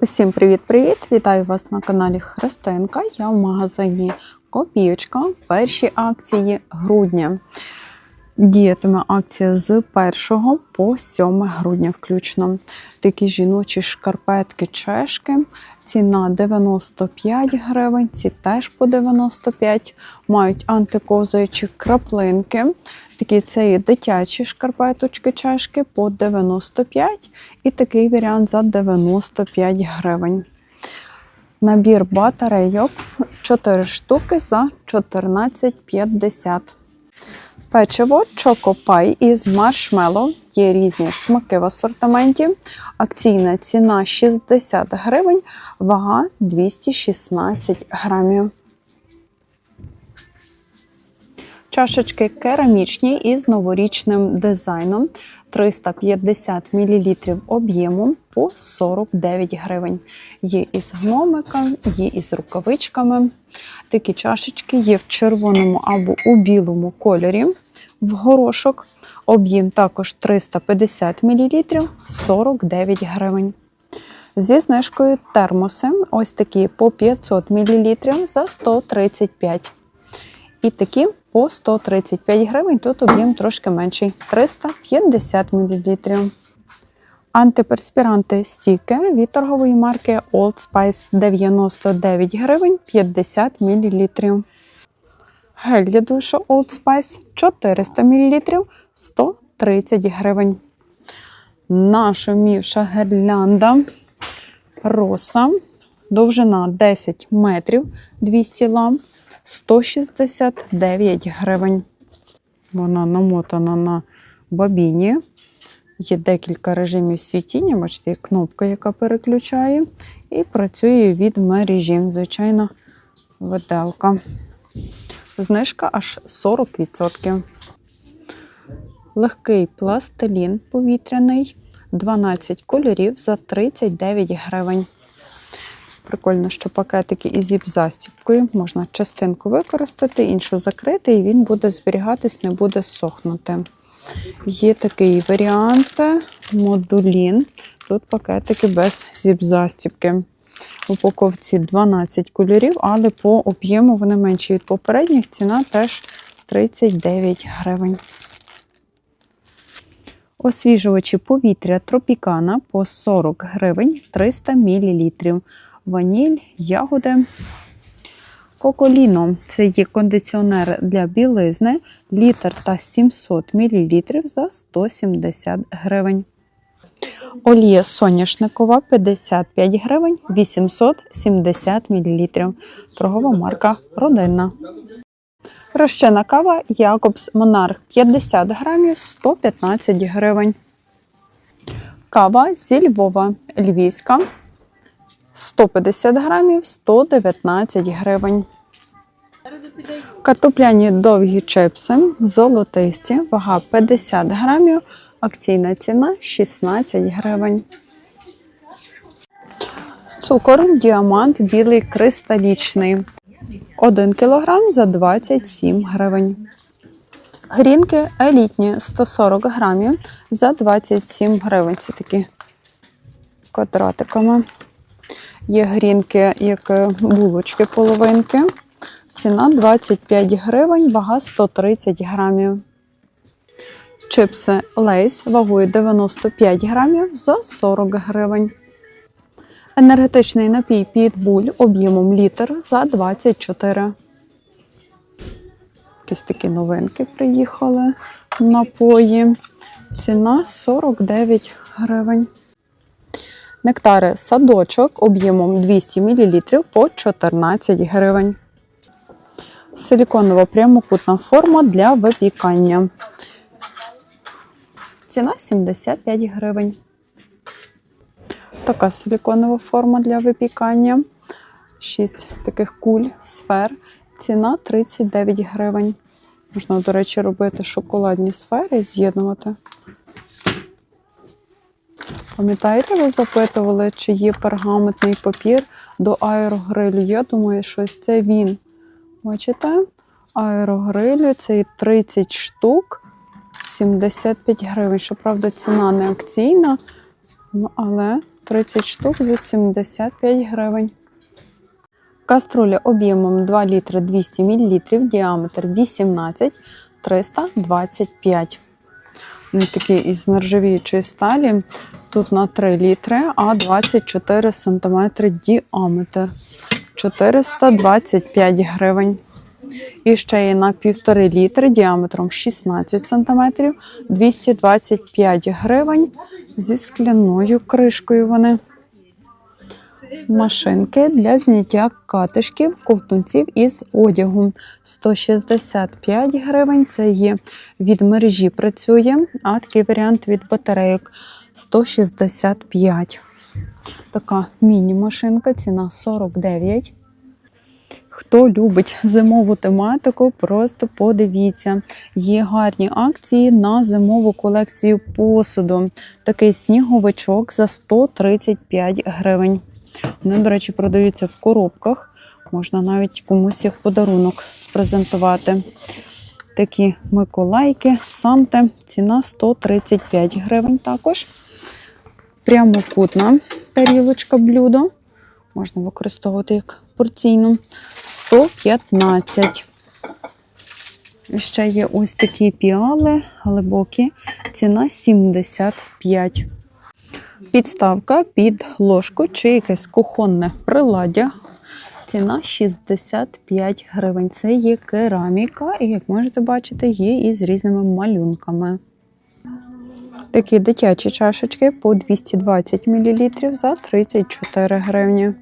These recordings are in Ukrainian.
Усім привіт-привіт! Вітаю вас на каналі Христинка. Я в магазині Копійочка. Перші акції грудня. Діятиме акція з 1 по 7 грудня включно. Такі жіночі шкарпетки чешки. Ціна 95 гривень, ці теж по 95. Мають антиковзуючі краплинки. Такі це є дитячі шкарпеточки чешки по 95 і такий варіант за 95 гривень. Набір батарейок 4 штуки за 14,50. Печиво Чокопай із маршмело. Є різні смаки в асортименті. Акційна ціна 60 гривень, вага 216 грамів. Чашечки керамічні із новорічним дизайном 350 мл об'єму по 49 гривень. Є із гномиком, є із рукавичками. Такі чашечки є в червоному або у білому кольорі в горошок. Об'єм також 350 мл 49 гривень. Зі знижкою термоси ось такі по 500 мл за 135 і такі по 135 гривень. Тут об'єм трошки менший 350 мл. Антиперспіранти стіки від торгової марки Old Spice 99 гривень 50 мл. Гель для душу Old Spice 400 мл 130 гривень. Нашумівша гірлянда роса. Довжина 10 метрів 200 ламп 169 гривень. Вона намотана на бабіні. Є декілька режимів світіння, бачите, кнопка, яка переключає, і працює від мережі. Звичайна виделка. Знижка аж 40%. Легкий пластилін повітряний, 12 кольорів за 39 гривень. Прикольно, що пакетики із зіп-застіпкою. Можна частинку використати, іншу закрити, і він буде зберігатись, не буде сохнути. Є такий варіант модулін. Тут пакетики без зіп-застіпки. В упаковці 12 кольорів, але по об'єму вони менші від попередніх. Ціна теж 39 гривень. Освіжувачі повітря Тропікана по 40 гривень 300 мл. Ваніль, ягоди. Коколіно це є кондиціонер для білизни, літр та 700 мл за 170 гривень. Олія соняшникова 55 гривень 870 мл. Торгова марка родинна. Розчина кава Якобс Монарх 50 грамів 115 гривень. Кава зі Львова львівська 150 грамів 119 гривень. Картопляні довгі чипси, золотисті, вага 50 грамів, акційна ціна 16 гривень. Цукор діамант білий кристалічний. 1 кг за 27 гривень. Грінки елітні 140 грамів за 27 гривень. Це такі квадратиками. Є грінки, як булочки половинки. Ціна 25 гривень, вага 130 грамів. Чипси Лейс вагою 95 грамів за 40 гривень. Енергетичний напій Pitbull об'ємом літр за 24. Якісь такі новинки приїхали. Напої. Ціна 49 гривень. Нектари садочок об'ємом 200 мл по 14 гривень. Силіконова прямокутна форма для випікання. Ціна 75 гривень. Така силіконова форма для випікання. 6 таких куль, сфер. Ціна 39 гривень. Можна, до речі, робити шоколадні сфери і з'єднувати. Пам'ятаєте, ви запитували, чи є пергаментний папір до аерогрилю? Я думаю, що це він. Бачите? Аерогрилю це і 30 штук, 75 гривень. Щоправда, ціна не акційна, ну, але 30 штук за 75 гривень. Каструля об'ємом 2 літри 200 мл, діаметр 18 325. Він такий із нержавіючої сталі. Тут на 3 літри, а 24 см діаметр. 425 гривень. І ще є на 1,5 літри діаметром 16 см, 225 гривень зі скляною кришкою вони. Машинки для зняття катишків, ковтунців із одягу. 165 гривень. Це є від мережі працює, а такий варіант від батарейок 165. Така міні-машинка, ціна 49. Хто любить зимову тематику, просто подивіться. Є гарні акції на зимову колекцію посуду. Такий сніговичок за 135 гривень. Вони, до речі, продаються в коробках. Можна навіть комусь як подарунок спрезентувати. Такі Миколайки, Санте, ціна 135 гривень також. Прямокутна тарілочка блюдо. Можна використовувати як порційну. 115. І ще є ось такі піали глибокі. Ціна 75. Підставка під ложку чи якесь кухонне приладдя. Ціна 65 гривень. Це є кераміка, і, як можете бачити, є із різними малюнками. Такі дитячі чашечки по 220 мл за 34 гривні.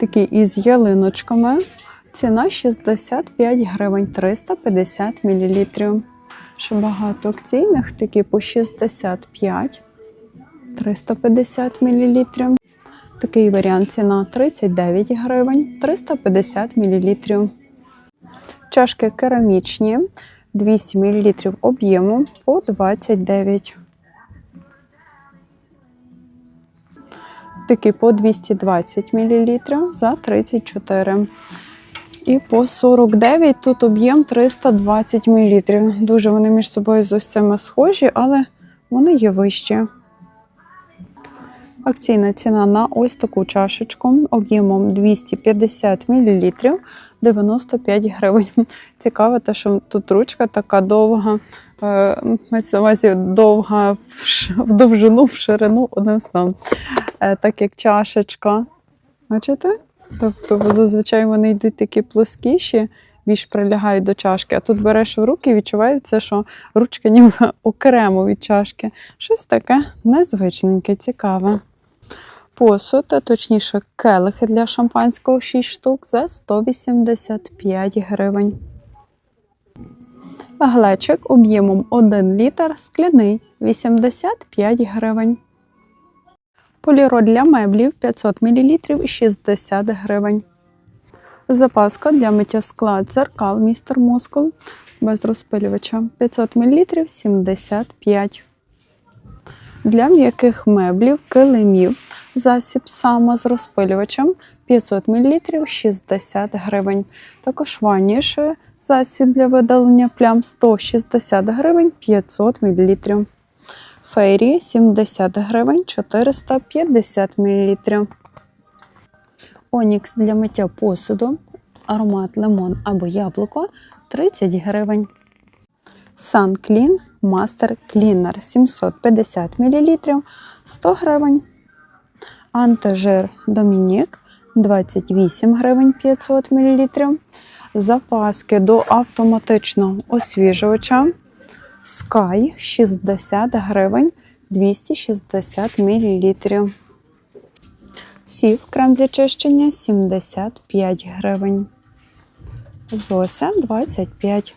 Такі із ялиночками. Ціна 65 гривень 350 мл. Ще багато акційних, такі по 65 350 мл. Такий варіант ціна 39 гривень 350 мл. Чашки керамічні 200 мл об'єму по 29. Такі по 220 мл за 34. І по 49 тут об'єм 320 мл. Дуже вони між собою з ось схожі, але вони є вищі. Акційна ціна на ось таку чашечку об'ємом 250 мл 95 гривень. Цікаво, те, що тут ручка така довга, е, мається на увазі довга в довжину, в ширину, одним словом. Е, Так як чашечка. Бачите? Тобто зазвичай вони йдуть такі плоскіші, більш прилягають до чашки. А тут береш в руки і відчувається, що ручка ніби окремо від чашки. Щось таке незвичненьке, цікаве. Посуд, а точніше, келихи для шампанського 6 штук за 185 гривень. Глечик об'ємом 1 літр, скляний 85 гривень. Поліроль для меблів 500 мл 60 гривень. Запаска для миття скла дзеркал містер Москов без розпилювача 500 мл 75. Для м'яких меблів, килимів, засіб сама з розпилювачем 500 мл 60 гривень. Також ваніш засіб для видалення плям 160 гривень 500 мл. Фейрі 70 гривень 450 мл. Онікс для миття посуду, аромат лимон або яблуко 30 гривень. Sunclean Master Cleaner 750 мл 100 гривень. Антижир Домінік 28 гривень 500 мл. Запаски до автоматичного освіжувача Sky 60 гривень 260 мл. Сів крем для чищення 75 гривень. Зося 25.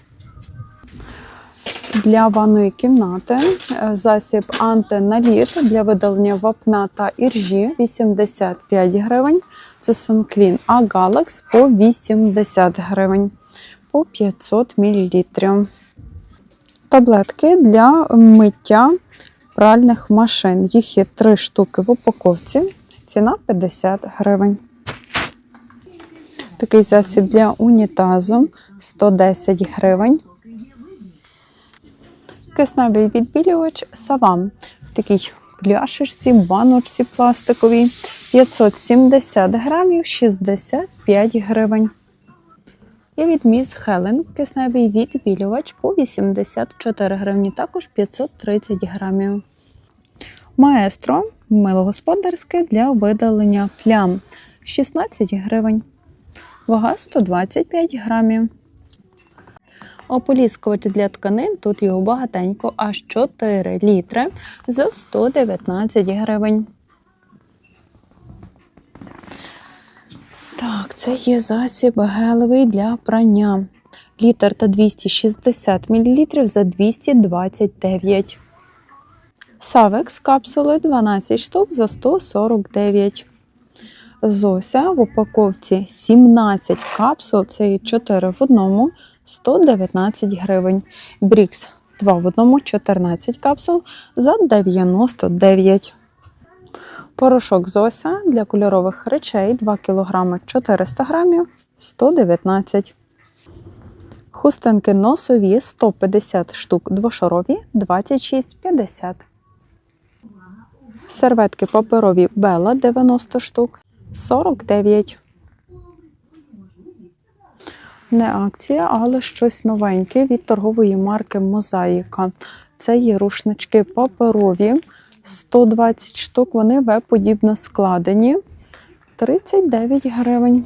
Для ванної кімнати е, засіб антиналіт для видалення вапна та іржі 85 гривень. Це Sunclean, а Galax по 80 гривень по 500 мл. Таблетки для миття пральних машин. Їх є 3 штуки в упаковці. Ціна 50 гривень. Такий засіб для унітазу 110 гривень. Кисневий відбілювач Савам в такій пляшечці, баночці пластиковій 570 грамів 65 гривень. І від Міс Хелен кисневий відбілювач по 84 гривні, також 530 грамів. Маестро милогосподарське для видалення плям 16 гривень. Вага 125 грамів. Ополіскувач для тканин, тут його багатенько, аж 4 літри за 119 гривень. Це є засіб гелевий для прання. Літр та 260 мл за 229. Савекс капсули 12 штук за 149. Зося в упаковці 17 капсул, це є 4 в одному, 119 гривень. Брікс 2 в одному, 14 капсул за 99. Порошок Зося для кольорових речей 2 кг 400 грамів 119. Хустинки носові 150 штук двошарові 26,50. Серветки паперові Бела 90 штук 49. Не акція, але щось новеньке від торгової марки Мозаїка. Це є рушнички паперові 120 штук. Вони В-подібно складені. 39 гривень.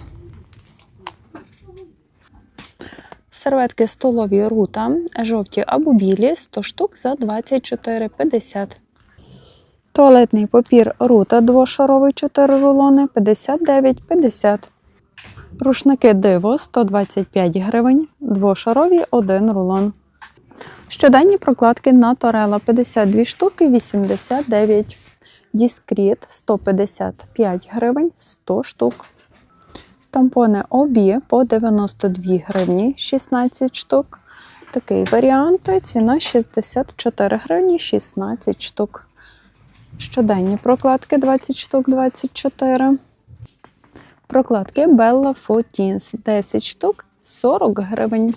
Серветки столові рута, жовті або білі 100 штук за 24,50. Туалетний папір рута двошаровий 4 рулони 59,50. Рушники диво 125 гривень, двошарові 1 рулон. Щоденні прокладки на Торела 52 штуки 89. Діскріт 155 гривень 100 штук. Тампони обі по 92 гривні 16 штук. Такий варіант. Ціна 64 гривні 16 штук. Щоденні прокладки 20 штук 24. Прокладки Bella Teens 10 штук 40 гривень.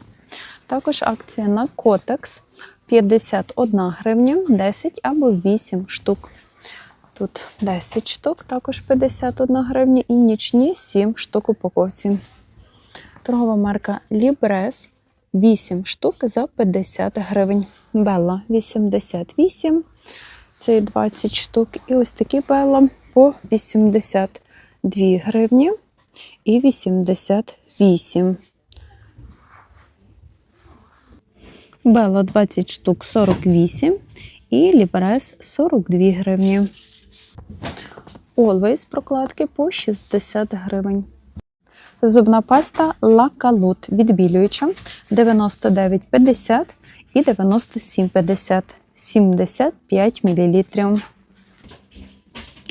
Також акція на Котекс 51 гривня, 10 або 8 штук. Тут 10 штук, також 51 гривня і нічні 7 штук упаковці. Торгова марка Libres 8 штук за 50 гривень. Bella 88, це 20 штук. І ось такі Bella по 82 гривні і 88. Бела 20 штук 48 і Ліберес 42 гривні. Always прокладки по 60 гривень. Зубна паста Calut відбілююча 99,50 і 97,50 75 мл.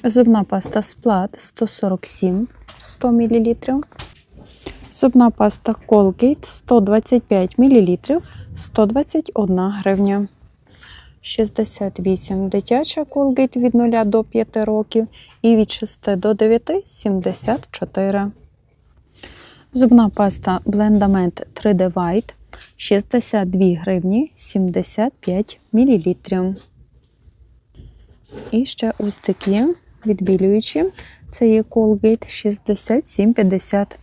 Зубна паста Сплат 147 100 мл. Зубна паста Colgate 125 мл 121 гривня. 68 дитяча Colgate від 0 до 5 років і від 6 до 9 74. Зубна паста Blendament 3D White 62 гривні 75 мл. І ще ось такі відбілюючі. Це є Colgate 6750